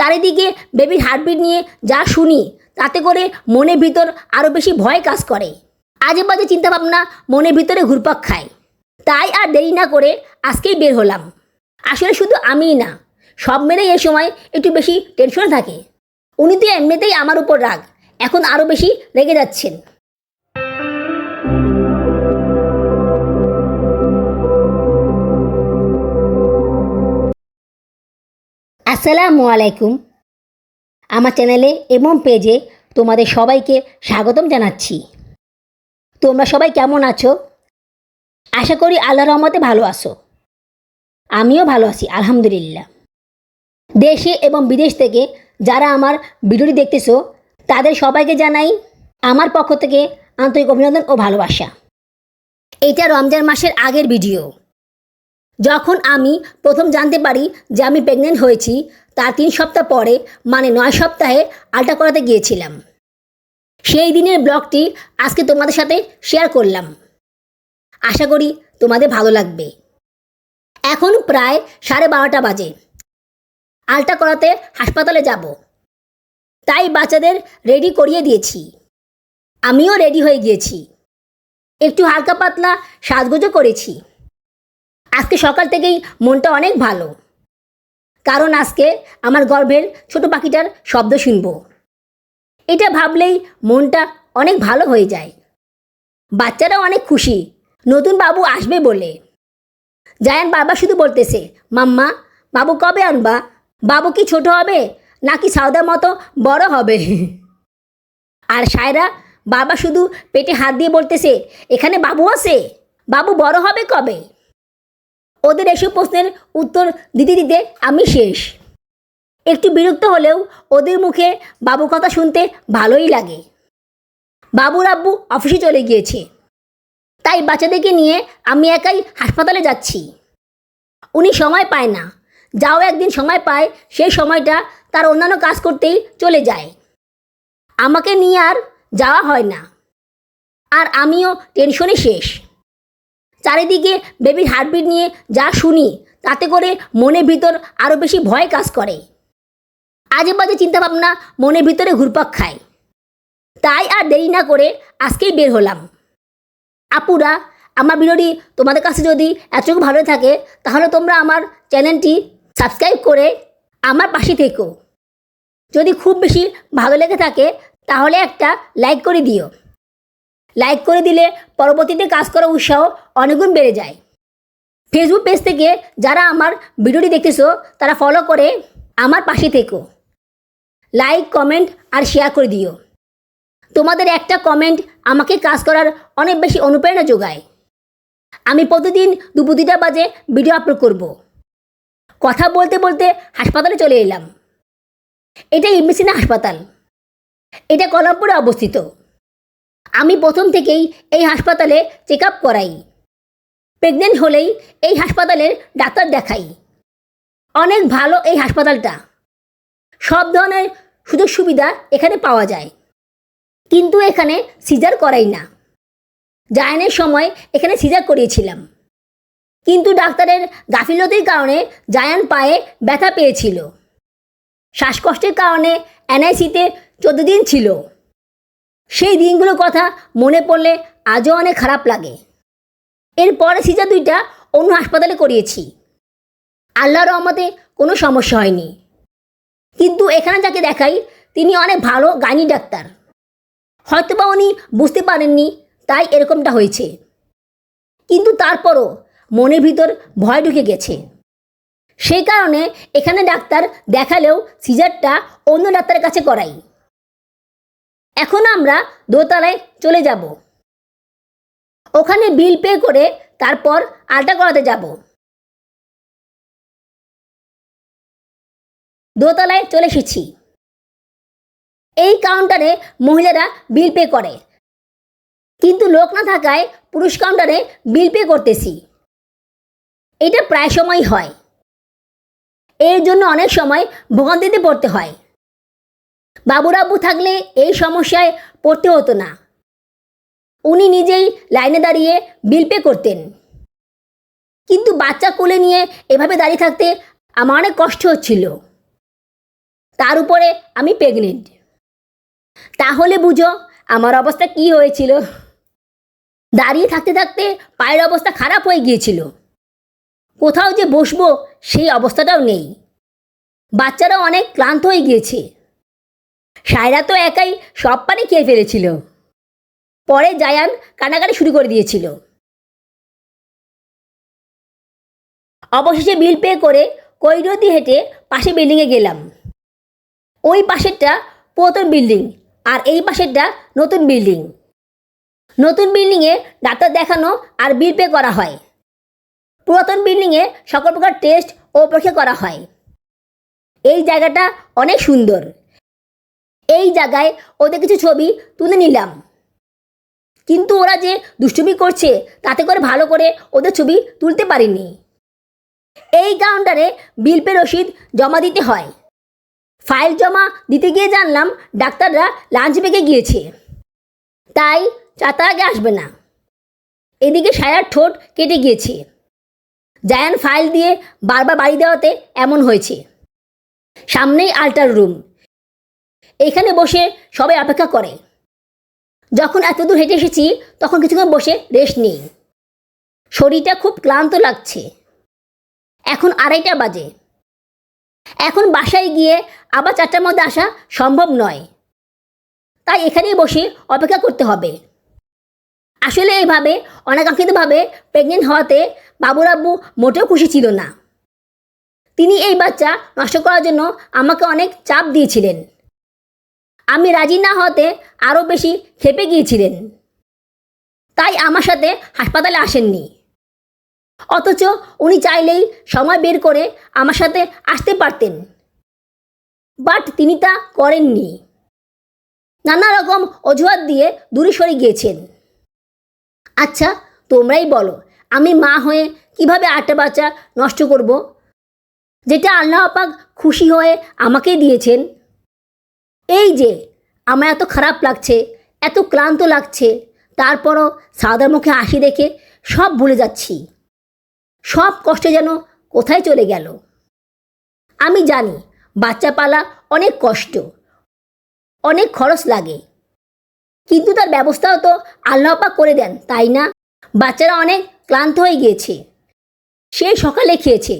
চারিদিকে বেবির হার্টবিট নিয়ে যা শুনি, তাতে করে মনের ভিতর আরও বেশি ভয় কাজ করে। আজে বাজে চিন্তাভাবনা মনের ভিতরে ঘুরপাক খায়। তাই আর দেরি না করে আজকেই বের হলাম। আসলে শুধু আমিই না, সব মেয়েরাই এ সময় একটু বেশি টেনশনে থাকে। উনি তো এমনিতেই আমার উপর রাগ, এখন আরও বেশি রেগে যাচ্ছেন। আসসালামু আলাইকুম। আমার চ্যানেলে এবং পেজে তোমাদের সবাইকে স্বাগতম জানাচ্ছি। তোমরা সবাই কেমন আছো? আশা করি আল্লাহ রহমতে ভালো আছো। আমিও ভালো আছি, আলহামদুলিল্লাহ। দেশে এবং বিদেশ থেকে যারা আমার ভিডিওটি দেখতেছো, তাদের সবাইকে জানাই আমার পক্ষ থেকে আন্তরিক অভিনন্দন ও ভালোবাসা। এটা রমজান মাসের আগের ভিডিও। যখন আমি প্রথম জানতে পারি যে আমি প্রেগনেন্ট হয়েছি, তার তিন সপ্তাহ পরে মানে নয় সপ্তাহে আলটা করাতে গিয়েছিলাম। সেই দিনের ব্লগটি আজকে তোমাদের সাথে শেয়ার করলাম। আশা করি তোমাদের ভালো লাগবে। এখন প্রায় সাড়ে বারোটা বাজে। আলটা করাতে হাসপাতালে যাব। তাই বাচ্চাদের রেডি করিয়ে দিয়েছি। আমিও রেডি হয়ে গিয়েছি। একটু হালকা পাতলা সাজগোজও করেছি। আজকে সকাল থেকেই মনটা অনেক ভালো। কারণ আজকে আমার গর্ভের ছোট পাখিটার শব্দ শুনব। এটা ভাবলেই মনটা অনেক ভালো হয়ে যায়। বাচ্চারাও অনেক খুশি। নতুন বাবু আসবে বলে। জায়ান বাবা শুধু বলতেছে, মাম্মা, বাবু কবে আনবা? বাবু কি ছোট হবে? নাকি সাউদার মতো বড় হবে? আর সায়রা বাবা শুধু পেটে হাত দিয়ে বলতেছে, এখানে বাবু আছে? বাবু বড় হবে কবে? ওদের এসব প্রশ্নের উত্তর দিতে দিতে আমি শেষ। একটু বিরক্ত হলেও ওদের মুখে বাবু কথা শুনতে ভালোই লাগে। বাবুর আব্বু অফিসে চলে গিয়েছে। তাই বাচ্চাদেরকে নিয়ে আমি একাই হাসপাতালে যাচ্ছি। উনি সময় পায় না। যাও একদিন সময় পায়, সেই সময়টা তার অন্যান্য কাজ করতেই চলে যায়। আমাকে নিয়ে আর যাওয়া হয় না। আর আমিও টেনশনে শেষ। চারিদিকে বেবির হার্টবিট নিয়ে যা শুনি, তাতে করে মনের ভিতর আরও বেশি ভয় কাজ করে। আজে বাজে চিন্তাভাবনা মনের ভিতরে ঘুরপাক খায়। তাই আর দেরি না করে আজকেই বের হলাম। আপুরা, আমার ভিডিওটি তোমাদের কাছে যদি এতটুকু ভালো থাকে, তাহলে তোমরা আমার চ্যানেলটি সাবস্ক্রাইব করে আমার পাশে থেকো। যদি খুব বেশি ভালো লেগে থাকে, তাহলে একটা লাইক করে দিও। লাইক করে দিলে পরবর্তীতে কাজ করার উৎসাহ অনেকগুণ বেড়ে যায়। ফেসবুক পেজ থেকে যারা আমার ভিডিওটি দেখতেছো, তারা ফলো করে আমার পাশে থেকো। লাইক কমেন্ট আর শেয়ার করে দিও। তোমাদের একটা কমেন্ট আমাকে কাজ করার অনেক বেশি অনুপ্রেরণা যোগায়। আমি প্রতিদিন দুপুর দুটা বাজে ভিডিও আপলোড করব। কথা বলতে বলতে হাসপাতালে চলে এলাম। এটা ইমবেসিনা হাসপাতাল। এটা কলামপুরে অবস্থিত। আমি প্রথম থেকেই এই হাসপাতালে চেক আপ করাই। প্রেগনেন্ট হলেই এই হাসপাতালের ডাক্তার দেখাই। অনেক ভালো এই হাসপাতালটা। সব ধরনের সুযোগ সুবিধা এখানে পাওয়া যায়। কিন্তু এখানে সিজার করাই না। জায়নের সময় এখানে সিজার করিয়েছিলাম। কিন্তু ডাক্তারের গাফিলতির কারণে জায়ান পায়ে ব্যথা পেয়েছিল। শ্বাসকষ্টের কারণে এনআইসিতে চোদ্দ দিন ছিল। সেই দিনগুলোর কথা মনে পড়লে আজও অনেক খারাপ লাগে। এরপরে সিজা দুইটা অন্য হাসপাতালে করিয়েছি। আল্লাহ রহমতে কোনো সমস্যা হয়নি। কিন্তু এখানে যাকে দেখাই, তিনি অনেক ভালো গাইনি ডাক্তার। হয়তোবা উনি বুঝতে পারেননি তাই এরকমটা হয়েছে। কিন্তু তারপরও মনের ভিতর ভয় ঢুকে গেছে। সেই কারণে এখানে ডাক্তার দেখালেও সিজারটা অন্য ডাক্তারের কাছে করাই। এখন আমরা দোতলায় চলে যাব। ওখানে বিল পে করে তারপর আলটা করাতে যাব। দোতলায় চলে এসেছি। এই কাউন্টারে মহিলারা বিল পে করে। কিন্তু লোক না থাকায় পুরুষ কাউন্টারে বিল পে করতেছি। এটা প্রায় সময় হয়। এর জন্য অনেক সময় ভোগান্তিতে পড়তে হয়। বাবুরাব্বু থাকলে এই সমস্যায় পড়তে হতো না। উনি নিজেই লাইনে দাঁড়িয়ে বিল পে করতেন। কিন্তু বাচ্চা কোলে নিয়ে এভাবে দাঁড়িয়ে থাকতে আমার অনেক কষ্ট হচ্ছিল। তার উপরে আমি প্রেগনেন্ট তাহলে বুঝো আমার অবস্থা কি হয়েছিল। দাঁড়িয়ে থাকতে থাকতে পায়ের অবস্থা খারাপ হয়ে গিয়েছিল। কোথাও যে বসবো সেই অবস্থাটাও নেই। বাচ্চারা অনেক ক্লান্ত হয়ে গিয়েছে। সায়রা তো একাই সব পানি খেয়ে ফেলেছিল। পরে জায়ান কানাকাটি শুরু করে দিয়েছিল। অবশেষে বিল পে করে দিয়ে হেঁটে পাশে বিল্ডিংয়ে গেলাম। ওই পাশেরটা পুরাতন বিল্ডিং আর এই পাশেরটা নতুন বিল্ডিং। নতুন বিল্ডিংয়ে ডাক্তার দেখানো আর বিল পে করা হয়। পুরাতন বিল্ডিংয়ে সকল প্রকার টেস্ট ও পরীক্ষা করা হয়। এই জায়গাটা অনেক সুন্দর। জায়গায় ওদের কিছু ছবি তুলে নিলাম। কিন্তু ওরা যে দুষ্টুমি করছে, তাতে করে ভালো করে ওদের ছবি তুলতে পারিনি। এই কাউন্টারে বিল পে রসিদ জমা দিতে হয়। ফাইল জমা দিতে গিয়ে জানলাম ডাক্তাররা লাঞ্চ ব্রেকে গিয়েছে। তাই চাতা আগে আসবে না। এদিকে সায়ার ঠোঁট কেটে গিয়েছে। জায়ান ফাইল দিয়ে বারবার বাড়ি দেওয়াতে এমন হয়েছে। সামনেই আল্টার রুম এখানে বসে সবাই অপেক্ষা করে। যখন এত দূর হেঁটে এসেছি, তখন কিছুক্ষণ বসে রেস্ট নেই। শরীরটা খুব ক্লান্ত লাগছে। এখন আড়াইটা বাজে। এখন বাসায় গিয়ে আবার চারটার মধ্যে আসা সম্ভব নয়। তাই এখানেই বসে অপেক্ষা করতে হবে। আসলে এইভাবে, অনাকাঙ্ক্ষিতভাবে প্রেগনেন্ট হওয়াতে বাবুর আব্বু মোটেও খুশি ছিল না। তিনি এই বাচ্চা নষ্ট করার জন্য আমাকে অনেক চাপ দিয়েছিলেন। আমি রাজি না হতে আরও বেশি খেপে গিয়েছিলেন। তাই আমার সাথে হাসপাতালে আসেননি। অথচ উনি চাইলেই সময় বের করে আমার সাথে আসতে পারতেন। বাট তিনি তা করেননি। নানা রকম অজুহাত দিয়ে দূরে সরে গিয়েছেন। আচ্ছা তোমরাই বলো, আমি মা হয়ে কীভাবে আটটা বাচ্চা নষ্ট করব? যেটা আল্লাহ পাক খুশি হয়ে আমাকেই দিয়েছেন। এই যে, আমার এত খারাপ লাগছে, এত ক্লান্ত লাগছে। তারপরও সাদার মুখে হাসি দেখে সব ভুলে যাচ্ছি। সব কষ্ট যেন কোথায় চলে গেল। আমি জানি, বাচ্চা পালা অনেক কষ্ট, অনেক খরচ লাগে। কিন্তু তার ব্যবস্থাও তো আল্লাহ পাক করে দেন, তাই না? বাচ্চারা অনেক ক্লান্ত হয়ে গিয়েছে। সে সকালে খেয়েছে,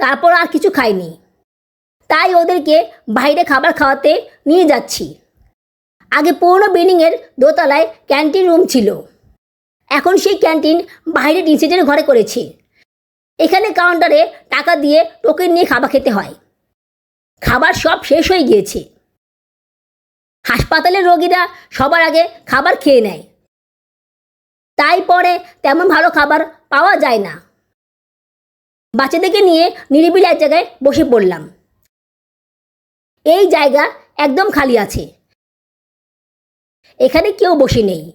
তারপর আর কিছু খায়নি। তাই ওদেরকে বাইরে খাবার খাওয়াতে নিয়ে যাচ্ছি। আগে পুরনো বিল্ডিংয়ের দোতলায় ক্যান্টিন রুম ছিল। এখন সেই ক্যান্টিন বাইরে টিনসেটের ঘরে করেছি। এখানে কাউন্টারে টাকা দিয়ে টোকেন নিয়ে খাবার খেতে হয়। খাবার সব শেষ হয়ে গিয়েছে। হাসপাতালের রোগীরা সবার আগে খাবার খেয়ে নেয়। তাই পরে তেমন ভালো খাবার পাওয়া যায় না। বাচ্চাদেরকে নিয়ে নিরিবিলি এক জায়গায় বসে পড়লাম। এই জায়গা একদম খালি আছে। এখানে কেউ বসে নেই।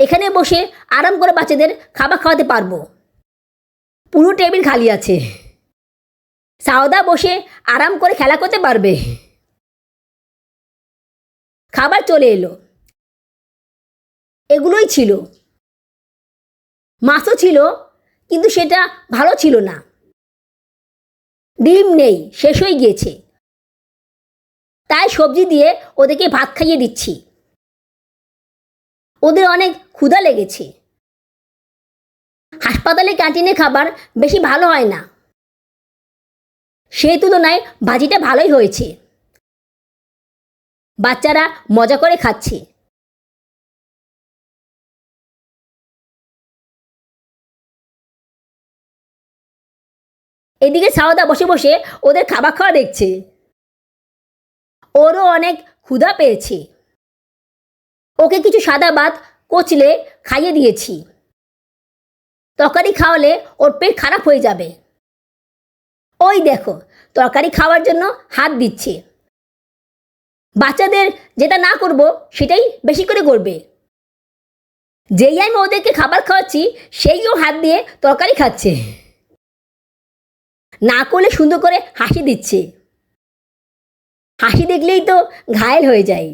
এখানে বসে আরাম করে বাচ্চাদের খাবার খাওয়াতে পারব। পুরো টেবিল খালি আছে। সাওদা বসে আরাম করে খেলা করতে পারবে। খাবার চলে এলো। এগুলোই ছিল। মাছও ছিল, কিন্তু সেটা ভালো ছিল না। ডিম নেই, শেষ হয়ে গিয়েছে। তাই সবজি দিয়ে ওদেরকে ভাত খাইয়ে দিচ্ছি। ওদের অনেক ক্ষুধা লেগেছে। হাসপাতালে ক্যান্টিনে খাবার বেশি ভালো হয় না। সেই তুলনায় ভাজিটা ভালোই হয়েছে। বাচ্চারা মজা করে খাচ্ছে। এদিকে সাওদা বসে বসে ওদের খাবার খাওয়া দেখছে। ওরও অনেক ক্ষুধা পেয়েছে। ওকে কিছু সাদা ভাত কচলে খাইয়ে দিয়েছি। তরকারি খাওয়ালে ওর পেট খারাপ হয়ে যাবে। ওই দেখো, তরকারি খাওয়ার জন্য হাত দিচ্ছে। বাচ্চাদের যেটা না করব, সেটাই বেশি করে করবে। যেই আমি ওদেরকে খাবার খাওয়াচ্ছি, সেইও হাত দিয়ে তরকারি খাচ্ছে। না করলে সুন্দর করে হাসি দিচ্ছে। হাসি দেখলেই তো ঘায়েল হয়ে যায়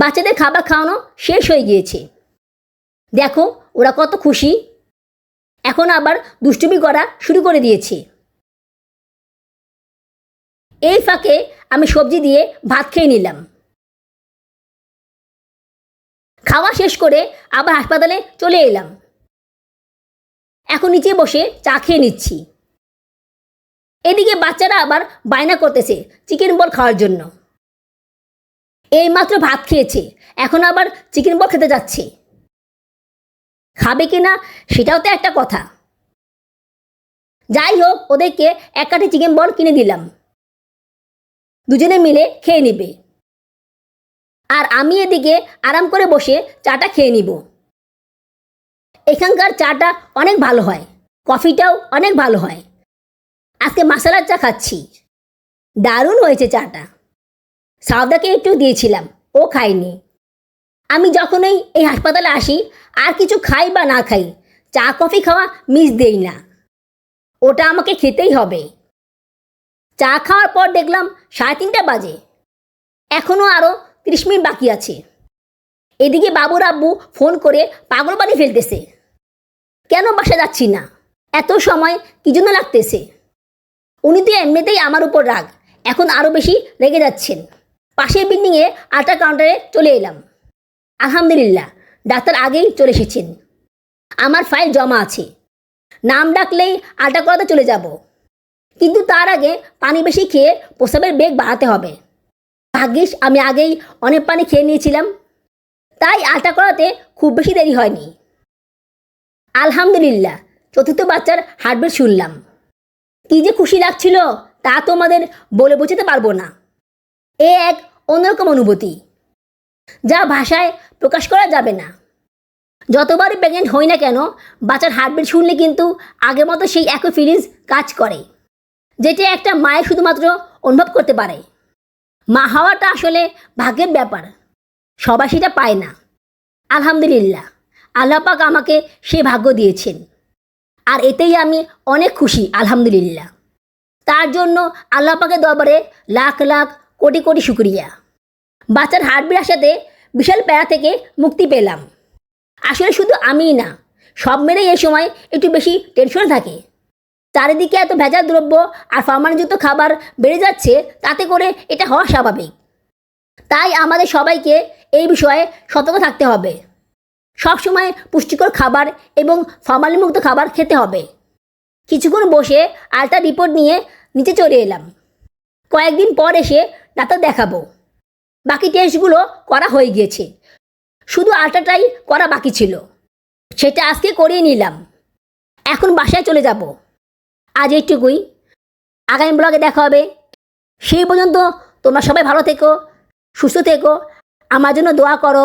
বাচ্চাদের খাবার খাওয়ানো শেষ হয়ে গিয়েছে। দেখো, ওরা কত খুশি। এখন আবার দুষ্টুমি করা শুরু করে দিয়েছে। এই ফাঁকে আমি সবজি দিয়ে ভাত খেয়ে নিলাম। খাওয়া শেষ করে আবার হাসপাতালে চলে এলাম। এখন নিচে বসে চা খেয়ে নিচ্ছি। এদিকে বাচ্চারা আবার বায়না করতেছে চিকেন বল খাওয়ার জন্য। এইমাত্র ভাত খেয়েছে, এখন আবার চিকেন বল খেতে যাচ্ছে। খাবে কি না সেটাও তো একটা কথা। যাই হোক, ওদেরকে এক কাঠি চিকেন বল কিনে দিলাম। দুজনে মিলে খেয়ে নিবে। আর আমি এদিকে আরাম করে বসে চাটা খেয়ে নিব। এখানকার চাটা অনেক ভালো হয়, কফিটাও অনেক ভালো হয়। আজকে মশালার চা খাচ্ছি। দারুণ হয়েছে চাটা। সাউদাকে একটু দিয়েছিলাম, ও খায়নি। আমি যখনই এই হাসপাতালে আসি, আর কিছু খাই বা না খাই, চা, কফি খাওয়া মিস দেই না। ওটা আমাকে খেতেই হবে। চা খাওয়ার পর দেখলাম সাড়ে তিনটা বাজে। এখনও আরও তিরিশ মিনিট বাকি আছে। এদিকে বাবুর আব্বু ফোন করে পাগল বাড়ি ফেলতেছে। কেন বাসা যাচ্ছি না? এত সময় কি জন্য লাগতেছে? উনি তো এমনিতেই আমার উপর রাগ। এখন আরও বেশি রেগে যাচ্ছেন। পাশের বিল্ডিংয়ে আল্ট্রা কাউন্টারে চলে এলাম। আলহামদুলিল্লাহ, ডাক্তার আগেই চলে এসেছেন। আমার ফাইল জমা আছে। নাম ডাকলেই আল্ট্রা করাতে চলে যাব। কিন্তু তার আগে পানি বেশি খেয়ে প্রস্রাবের বেগ বাড়াতে হবে। ভাগ্যিস আমি আগেই অনেক পানি খেয়ে নিয়েছিলাম। তাই আল্ট্রা করাতে খুব বেশি দেরি হয়নি। আলহামদুলিল্লাহ, চতুর্থ বাচ্চার হার্টবিট শুনলাম। কী যে খুশি লাগছিল তা তোমাদের বলে বোঝাতে পারব না। এ এক অন্যরকম অনুভূতি, যা ভাষায় প্রকাশ করা যাবে না। যতবারই প্রেগনেন্ট হই না কেন, বাচ্চার হার্টবিট শুনলে কিন্তু আগের মতো সেই একই ফিলিংস কাজ করে, যেটা একটা মায়ের শুধুমাত্র অনুভব করতে পারে। মা হওয়াটা আসলে ভাগ্যের ব্যাপার, সবাই সেটা পায় না। আলহামদুলিল্লাহ, আল্লাহ পাক আমাকে সে ভাগ্য দিয়েছেন। আর এতেই আমি অনেক খুশি, আলহামদুলিল্লাহ। তার জন্য আল্লাহ পাকের দরবারে লাখ লাখ কোটি কোটি শুক্রিয়া। বাচ্চার হার্টবিট আসাতে বিশাল প্যারা থেকে মুক্তি পেলাম। আসলে শুধু আমিই না, সব মেয়েরাই এই সময় একটু বেশি টেনশনে থাকে। চারিদিকে এত ভেজাল দ্রব্য আর ফরমালিনযুক্ত খাবার বেড়ে যাচ্ছে, তাতে করে এটা হওয়া স্বাভাবিক। তাই আমাদের সবাইকে এই বিষয়ে সতর্ক থাকতে হবে। সবসময় পুষ্টিকর খাবার এবং ফরমালিনমুক্ত খাবার খেতে হবে। কিছুক্ষণ বসে আলট্রা রিপোর্ট নিয়ে নিচে চলে এলাম। কয়েকদিন পর এসে ডাক্তার দেখাবো। বাকি টেস্টগুলো করা হয়ে গিয়েছে। শুধু আলট্রাটাই করা বাকি ছিল। সেটা আজকে করিয়ে নিলাম। এখন বাসায় চলে যাব। আজ এইটুকুই। আগামী ব্লগে দেখা হবে। সেই পর্যন্ত তোমরা সবাই ভালো থেকো, সুস্থ থেকো। আমার জন্য দোয়া করো।